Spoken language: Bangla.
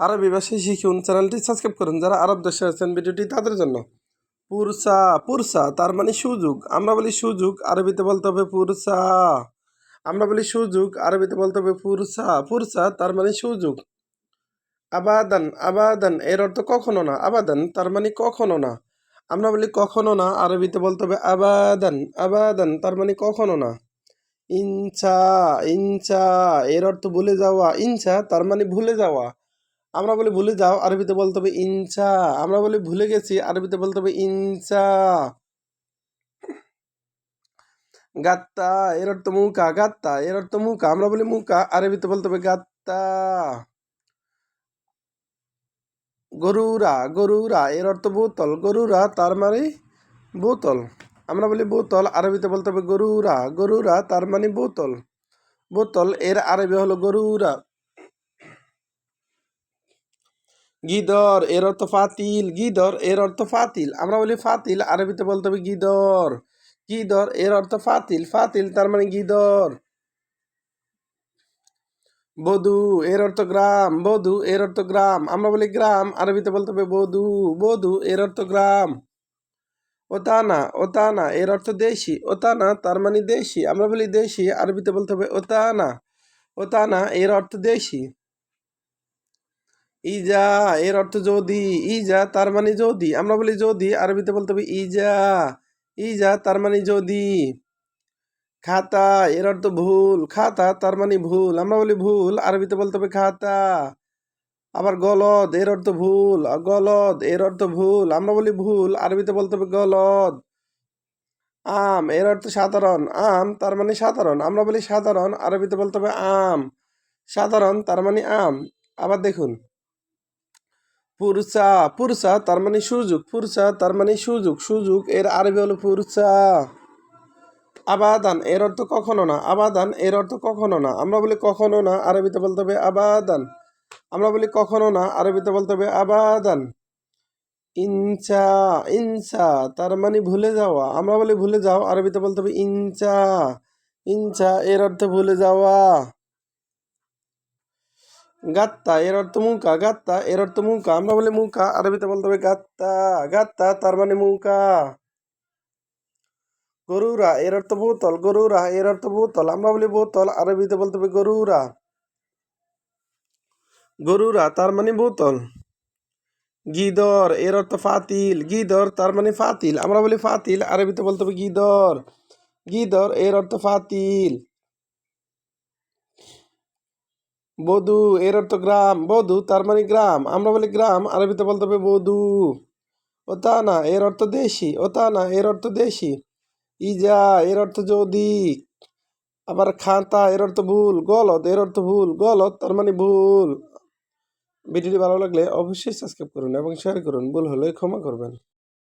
আরবি ভাষায় শিখুন চ্যানেলটি সাবস্ক্রাইব করুন, যারা আরব দেশে আছেন ভিডিওটি তাদের জন্য। পুরসা পুরসা, তার মানে সুযোগ। আমরা বলি সুযোগ, আরবিতে বলতে হবে পুরসা। আমরা বলি সুযোগ, আরবিতে বলতে হবে পুরসা। পুরসা, তার মানে সুযোগ। আবাদান আবাদান, এর অর্থ কখনো না। আবাদান, তার মানে কখনো না। আমরা বলি কখনো না, আরবিতে বলতে হবে আবাদান। আবাদান, তার মানে কখনো না। ইনচা ইনচা এর অর্থ ভুলে যাওয়া। ইনচা তার মানে ভুলে যাওয়া। আমরা বলি ভুলে যাও, আরবিতে বলতে হবে ইনচা আমরা বলি ভুলে গেছি, আরবিতে বলতে হবে ইনচা গাত্তা, এর অর্থ মুকা গাত্তা, এর অর্থ মুকা আমরা বলি মুকা আরবিতে বলতে হবে গাত্তা। গরুরা গরুরা, এর অর্থ বোতল। গরুরা তার মানে বোতল। আমরা বলি বোতল, আরবিতে বলতে হবে গরুরা। গরুরা তার মানে বোতল। বোতল, এর আরবি হলো গরুরা। গিদর, এর অর্থ ফাতিল, গিদর, এর অর্থ ফাতিল। আমরা বলি ফাতিল, আরবিতে বলতে হবে গিদর। গিদর, এর অর্থ ফাতিল। ফাতিল তার মানে গিদর। বধু, এর অর্থ গ্রাম। বধু, এর অর্থ গ্রাম। আমরা বলি গ্রাম, আরবিতে বলতে হবে বধু। বধু, এর অর্থ গ্রাম। ওতানা ওতানা, এর অর্থ দেশি। ওতানা তার মানে দেশি। আমরা বলি দেশি, আরবিতে বলতে হবে ওতানা। ওতানা, এর অর্থ দেশি। ইজা, এর অর্থ যদি, ইজা, তার মানে যদি। আমরা বলি যদি, আরবিতে বলতে হবে ইজা ইজা, তার মানে যদি। খাতা, এর অর্থ ভুল। খাতা, তার মানে ভুল। আমরা বলি ভুল, আরবিতে বলতে হবে খাতা। আবার গলদ, এর অর্থ ভুল। গলদ, এর অর্থ ভুল। আমরা বলি ভুল, আরবিতে বলতে হবে গলদ। আম, এর অর্থ সাধারণ। আম, তার মানে সাধারণ। আমরা বলি সাধারণ, আরবিতে বলতে হবে আম। সাধারণ, তার মানে আম। আবার দেখুন। পুরসা পুরসা তার মানে সুযোগ পুরসা তার মানে সুযোগ সুযোগ, এর আরবি হলো পুরসা আবাদান, এর অর্থ কখনো না, আবাদান, এর অর্থ কখনো না। আমরা বলি কখনো না, আরবিতে বলতে হবে আবাদান। আমরা বলি কখনো না, আরবিতে বলতে হবে আবাদান। ইনচা ইনচা তার মানে ভুলে যাওয়া। আমরা বলি ভুলে যাও, আরবিতে বলতে হবে ইনচা ইনচা এর অর্থ ভুলে যাওয়া। গাত্তা, এর অর্থ মুকা গাত্তা, এর অর্থ মুকা আমরা বলি মুকা আরবিতে বলতে হবে গাত্তা গাত্তা, তার মানে মুকা গরুরা, এর অর্থ বোতল, গরুরা, এর অর্থ বোতল, আমরা বলি বোতল, আরবিতে বলতে হবে গরুরা। গরুরা, তার মানে বোতল। গিদর, এর অর্থ ফাতিল, গিদর, তার মানে ফাতিল, আমরা বলি ফাতিল, আরবিতে বলতে হবে গিদর। গিদর, এর অর্থ ফাতিল। বধু এর অর্থ গ্রাম। বধু, তার মানে গ্রাম। আমরা বলি গ্রাম, আরবিতে বলতে হবে বধু। ও তা না, এর অর্থ দেশি। ও তা না, এর অর্থ দেশি। ইজা, এর অর্থ যদি আবার খাতা এর অর্থ ভুল। গলত এর অর্থ ভুল। গলত তার মানে ভুল। ভিডিওটি ভালো লাগলে অবশ্যই সাবস্ক্রাইব করুন এবং শেয়ার করুন। ভুল হলে ক্ষমা করবেন।